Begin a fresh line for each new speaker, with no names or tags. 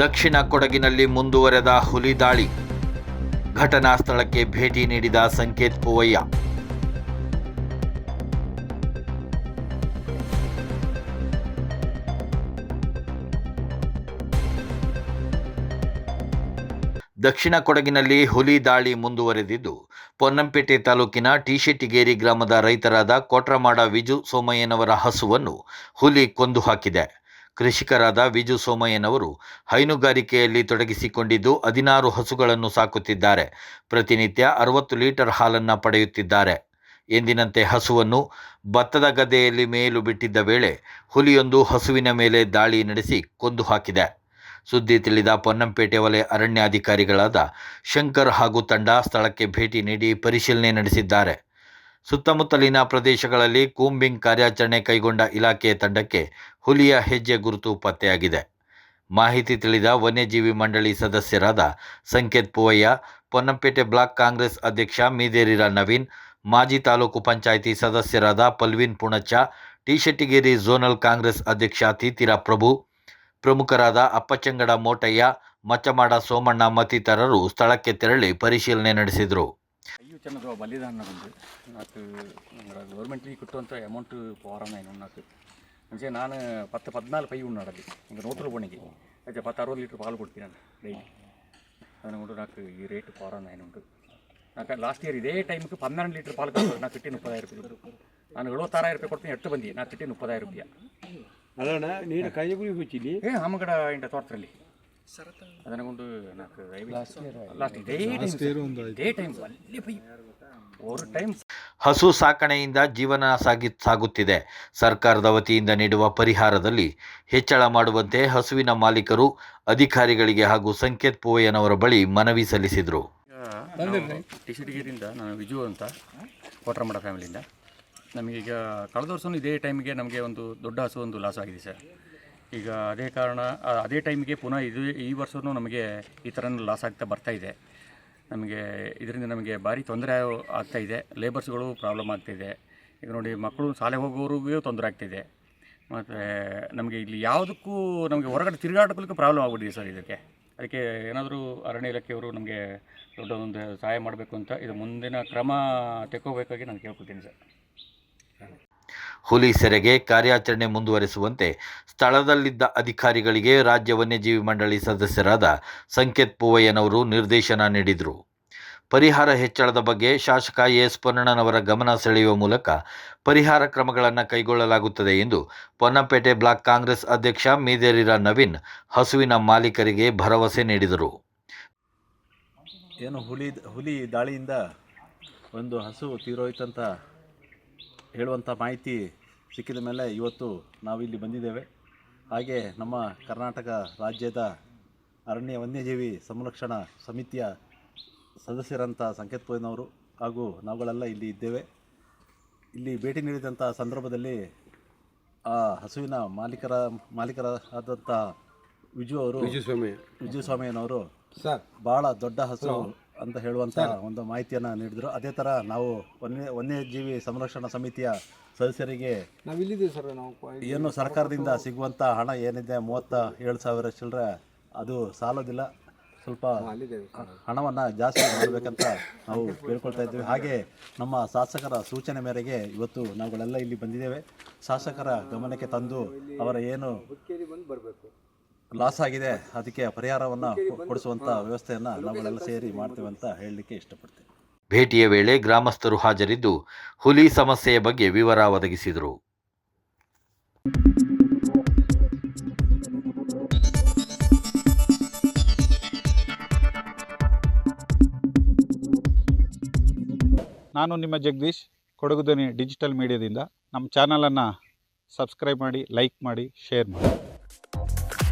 ದಕ್ಷಿಣ ಕೊಡಗಿನಲ್ಲಿ ಮುಂದುವರೆದ ಹುಲಿ ದಾಳಿ. ಘಟನಾ ಸ್ಥಳಕ್ಕೆ ಭೇಟಿ ನೀಡಿದ ಸಂಕೇತ್ ಪೂವಯ್ಯ. ದಕ್ಷಿಣ ಕೊಡಗಿನಲ್ಲಿ ಹುಲಿ ದಾಳಿ ಮುಂದುವರೆದಿದ್ದು, ಪೊನ್ನಂಪೇಟೆ ತಾಲೂಕಿನ ಟಿಶೆಟ್ಟಿಗೇರಿ ಗ್ರಾಮದ ರೈತರಾದ ಕೋಟ್ರಮಾಡ ವಿಜು ಸೋಮಯ್ಯನವರ ಹಸುವನ್ನು ಹುಲಿ ಕೊಂದು ಹಾಕಿದೆ. ಕೃಷಿಕರಾದ ವಿಜು ಸೋಮಯ್ಯನವರು ಹೈನುಗಾರಿಕೆಯಲ್ಲಿ ತೊಡಗಿಸಿಕೊಂಡಿದ್ದು ಹದಿನಾರು ಹಸುಗಳನ್ನು ಸಾಕುತ್ತಿದ್ದಾರೆ. ಪ್ರತಿನಿತ್ಯ ಅರವತ್ತು ಲೀಟರ್ ಹಾಲನ್ನು ಪಡೆಯುತ್ತಿದ್ದಾರೆ. ಎಂದಿನಂತೆ ಹಸುವನ್ನು ಭತ್ತದ ಗದ್ದೆಯಲ್ಲಿ ಮೇಲು ಬಿಟ್ಟಿದ್ದ ವೇಳೆ ಹುಲಿಯೊಂದು ಹಸುವಿನ ಮೇಲೆ ದಾಳಿ ನಡೆಸಿ ಕೊಂದು ಹಾಕಿದೆ. ಸುದ್ದಿ ತಿಳಿದ ಪೊನ್ನಂಪೇಟೆ ವಲಯ ಅರಣ್ಯಾಧಿಕಾರಿಗಳಾದ ಶಂಕರ್ ಹಾಗೂ ತಂಡ ಸ್ಥಳಕ್ಕೆ ಭೇಟಿ ನೀಡಿ ಪರಿಶೀಲನೆ ನಡೆಸಿದ್ದಾರೆ. ಸುತ್ತಮುತ್ತಲಿನ ಪ್ರದೇಶಗಳಲ್ಲಿ ಕೂಂಬಿಂಗ್ ಕಾರ್ಯಾಚರಣೆ ಕೈಗೊಂಡ ಇಲಾಖೆಯ ತಂಡಕ್ಕೆ ಹುಲಿಯ ಹೆಜ್ಜೆ ಗುರುತು ಪತ್ತೆಯಾಗಿದೆ. ಮಾಹಿತಿ ತಿಳಿದ ವನ್ಯಜೀವಿ ಮಂಡಳಿ ಸದಸ್ಯರಾದ ಸಂಕೇತ್ ಪೂವಯ್ಯ, ಪೊನ್ನಂಪೇಟೆ ಬ್ಲಾಕ್ ಕಾಂಗ್ರೆಸ್ ಅಧ್ಯಕ್ಷ ಮೀದೇರಿರ ನವೀನ್, ಮಾಜಿ ತಾಲೂಕು ಪಂಚಾಯಿತಿ ಸದಸ್ಯರಾದ ಪಲ್ವಿನ್ ಪುಣಚ್ಚ, ಟಿಶೆಟ್ಟಿಗೇರಿ ಝೋನಲ್ ಕಾಂಗ್ರೆಸ್ ಅಧ್ಯಕ್ಷ ತೀತಿರ ಪ್ರಭು, ಪ್ರಮುಖರಾದ ಅಪ್ಪಚಂಗಡ ಮೋಟಯ್ಯ, ಮಚ್ಚಮಾಡ ಸೋಮಣ್ಣ ಮತ್ತಿತರರು ಸ್ಥಳಕ್ಕೆ ತೆರಳಿ ಪರಿಶೀಲನೆ ನಡೆಸಿದರು.
ಅಯ್ಯೋ ಚೆನ್ನದು ಬಲಿದಾನ ಬಂದು నాకు గవర్నమెంట్కి కుట్టంత అమౌంట్ పోరాను ఆయన నాకు అంటే ನಾನು పత్తు పద్నాలుగు పై ఉన్నాడు అది ఇంకా నూతులు పొణికి అయితే పత్తు అరవై లీటర్ పాలు కొడుతున్నాను డైలీ దాని కూడా నాకు ఈ రేటు పోరాను ఆయన ఉంటుంది నాకు ಲಾಸ್ಟ್ ಇಯರ್ ಇದೇ ಟೈಮ್ಗೆ ಪನ್ನೆರಡು ಲೀಟರ್ ಪಾಲು ಕೊಡ್ತಾರೆ ನಾನು ಕಿಟ್ಟಿ ಮುಪ್ಪದಾಯಿರ ರೂಪಾಯಿ ನಾನು ಎಳುವತ್ತಾರಾಯಿರ ರೂಪಾಯಿ ಕೊಡ್ತೀನಿ ಎಟ್ಟು ಬಂದಿ ನಾನು ಕಿಟ್ಟಿ ಮುಪ್ಪದಾಯಿರ ರೂಪಾಯಿ
ಅಲ್ಲಣ್ಣ ನೀನು ಕೈಗುಳಿ ಹುಚ್ಚಿಲಿ
ಏ ಆಮಗಡ ಇಂಟ ತೋಟದಲ್ಲಿ ಅದನ್ನಗೊಂಡು నాకు ಲಾಸ್ಟ್ ಇದೇ ಟೈಮ್ ಇದೇ ಟೈಮ್ ಅಲ್ಲಿ ಪೈ ஒரு ಟೈಮ್
ಹಸು ಸಾಕಣೆಯಿಂದ ಜೀವನ ಸಾಗಿ ಸಾಗುತ್ತಿದೆ ಸರ್ಕಾರದ ವತಿಯಿಂದ ನೀಡುವ ಪರಿಹಾರದಲ್ಲಿ ಹೆಚ್ಚಳ ಮಾಡುವಂತೆ ಹಸುವಿನ ಮಾಲೀಕರು ಅಧಿಕಾರಿಗಳಿಗೆ ಹಾಗೂ ಸಂಕೇತ್ ಪೂವಯ್ಯನವರ ಬಳಿ ಮನವಿ ಸಲ್ಲಿಸಿದರು
ಟಿ ಸಿ ಟಿಗಿರಿಂದ ನಾನು ವಿಜು ಅಂತ ಕೋಟ್ರಮಡ ಫ್ಯಾಮಿಲಿಯಿಂದ ನಮಗೀಗ ಕಳೆದ ವರ್ಷವೂ ಇದೇ ಟೈಮಿಗೆ ನಮಗೆ ಒಂದು ದೊಡ್ಡ ಹಸು ಒಂದು ಲಾಸ್ ಆಗಿದೆ ಸರ್ ಈಗ ಅದೇ ಕಾರಣ ಅದೇ ಟೈಮಿಗೆ ಪುನಃ ಇದು, ಈ ವರ್ಷವೂ ನಮಗೆ ಈ ಥರ ಲಾಸ್ ಆಗ್ತಾ ಬರ್ತಾ ಇದೆ. ನಮಗೆ, ಇದರಿಂದ ನಮಗೆ ಭಾರಿ ತೊಂದರೆ ಆಗ್ತಾ ಇದೆ. ಲೇಬರ್ಸ್ಗಳು ಪ್ರಾಬ್ಲಮ್ ಆಗ್ತಿದೆ ಈಗ ನೋಡಿ, ಮಕ್ಕಳು ಶಾಲೆ ಹೋಗೋರಿಗೂ ತೊಂದರೆ ಆಗ್ತಿದೆ ಮತ್ತು ನಮಗೆ ಇಲ್ಲಿ ಯಾವುದಕ್ಕೂ ನಮಗೆ ಹೊರಗಡೆ ತಿರುಗಾಟಕ್ಕೂ ಪ್ರಾಬ್ಲಮ್ ಆಗ್ಬಿಟ್ಟಿದೆ ಸರ್ ಇದಕ್ಕೆ. ಅದಕ್ಕೆ ಏನಾದರೂ ಅರಣ್ಯ ಇಲಾಖೆಯವರು ನಮಗೆ ದೊಡ್ಡ ಒಂದು ಸಹಾಯ ಮಾಡಬೇಕು ಅಂತ ಇದು ಮುಂದಿನ ಕ್ರಮ ತೆಕ್ಕೋಬೇಕಾಗಿ ನಾನು ಕೇಳ್ಕೊಳ್ತೀನಿ ಸರ್.
ಹುಲಿ ಸೆರೆಗೆ ಕಾರ್ಯಾಚರಣೆ ಮುಂದುವರಿಸುವಂತೆ ಸ್ಥಳದಲ್ಲಿದ್ದ ಅಧಿಕಾರಿಗಳಿಗೆ ರಾಜ್ಯ ವನ್ಯಜೀವಿ ಮಂಡಳಿ ಸದಸ್ಯರಾದ ಸಂಕೇತ್ ಪೂವಯ್ಯನವರು ನಿರ್ದೇಶನ ನೀಡಿದರು. ಪರಿಹಾರ ಹೆಚ್ಚಳದ ಬಗ್ಗೆ ಶಾಸಕ ಎಸ್ ಪೊನ್ನಣ್ಣನವರ ಗಮನ ಸೆಳೆಯುವ ಮೂಲಕ ಪರಿಹಾರ ಕ್ರಮಗಳನ್ನು ಕೈಗೊಳ್ಳಲಾಗುತ್ತದೆ ಎಂದು ಪೊನ್ನಂಪೇಟೆ ಬ್ಲಾಕ್ ಕಾಂಗ್ರೆಸ್ ಅಧ್ಯಕ್ಷ ಮೀದೇರಿರ ನವೀನ್ ಹಸುವಿನ ಮಾಲೀಕರಿಗೆ ಭರವಸೆ ನೀಡಿದರು.
ಏನು ಹುಲಿ ಹುಲಿ ದಾಳಿಯಿಂದ ಒಂದು ಹಸು ತೀರೋಯ್ತಂತ ಹೇಳುವಂಥ ಮಾಹಿತಿ ಸಿಕ್ಕಿದ ಮೇಲೆ ಇವತ್ತು ನಾವಿಲ್ಲಿ ಬಂದಿದ್ದೇವೆ. ಹಾಗೆ ನಮ್ಮ ಕರ್ನಾಟಕ ರಾಜ್ಯದ ಅರಣ್ಯ ವನ್ಯಜೀವಿ ಸಂರಕ್ಷಣಾ ಸಮಿತಿಯ ಸದಸ್ಯರಂಥ ಸಂಕೇತ್ ಪೋಯ್ನವರು ಹಾಗೂ ನಾವುಗಳೆಲ್ಲ ಇಲ್ಲಿ ಇದ್ದೇವೆ. ಇಲ್ಲಿ ಭೇಟಿ ನೀಡಿದಂಥ ಸಂದರ್ಭದಲ್ಲಿ ಆ ಹಸುವಿನ ಮಾಲೀಕರ ಮಾಲೀಕರಾದಂಥ ವಿಜು ಅವರು
ಸ್ವಾಮಿ
ವಿಜು ಸ್ವಾಮಿಯನವರು
ಸರ್.
ಭಾಳ ದೊಡ್ಡ ಹಸು. ಅಂತ ಹೇಳುವಂತ ಒಂದು ಮಾಹಿತಿಯನ್ನು ನೀಡಿದರು. ಅದೇ ತರ ನಾವು ವನ್ಯ ವನ್ಯಜೀವಿ ಸಂರಕ್ಷಣಾ ಸಮಿತಿಯ ಸದಸ್ಯರಿಗೆ
ಸರ್ ನಾವು
ಏನು ಸರ್ಕಾರದಿಂದ ಸಿಗುವಂತ ಹಣ ಏನಿದೆ ಮೂವತ್ತ ಏಳು ಸಾವಿರ ಚಿಲ್ಲರೆ ಅದು ಸಾಲೋದಿಲ್ಲ. ಸ್ವಲ್ಪ ಹಣವನ್ನು ಜಾಸ್ತಿ ಮಾಡಬೇಕಂತ ನಾವು ಕೇಳ್ಕೊಳ್ತಾ ಇದ್ದೀವಿ. ಹಾಗೆ ನಮ್ಮ ಶಾಸಕರ ಸೂಚನೆ ಮೇರೆಗೆ ಇವತ್ತು ನಾವುಗಳೆಲ್ಲ ಇಲ್ಲಿ ಬಂದಿದ್ದೇವೆ. ಶಾಸಕರ ಗಮನಕ್ಕೆ ತಂದು ಅವರ ಏನು ಲಾಸ್ ಆಗಿದೆ. ಅದಕ್ಕೆ ಪರಿಹಾರವನ್ನು ಕೊಡಿಸುವಂಥ ವ್ಯವಸ್ಥೆಯನ್ನು ನಾವುಗಳೆಲ್ಲ ಸೇರಿ ಮಾಡ್ತೇವೆ ಅಂತ ಹೇಳಲಿಕ್ಕೆ ಇಷ್ಟಪಡ್ತೇವೆ
ಭೇಟಿಯ ವೇಳೆ ಗ್ರಾಮಸ್ಥರು ಹಾಜರಿದ್ದು ಹುಲಿ ಸಮಸ್ಯೆಯ ಬಗ್ಗೆ ವಿವರ ಒದಗಿಸಿದರು.
ನಾನು ನಿಮ್ಮ ಜಗದೀಶ್ ಕೊಡಗುದನಿ ಡಿಜಿಟಲ್ ಮೀಡಿಯಾದಿಂದ. ನಮ್ಮ ಚಾನಲನ್ನು ಸಬ್ಸ್ಕ್ರೈಬ್ ಮಾಡಿ ಲೈಕ್ ಮಾಡಿ ಶೇರ್ ಮಾಡಿ.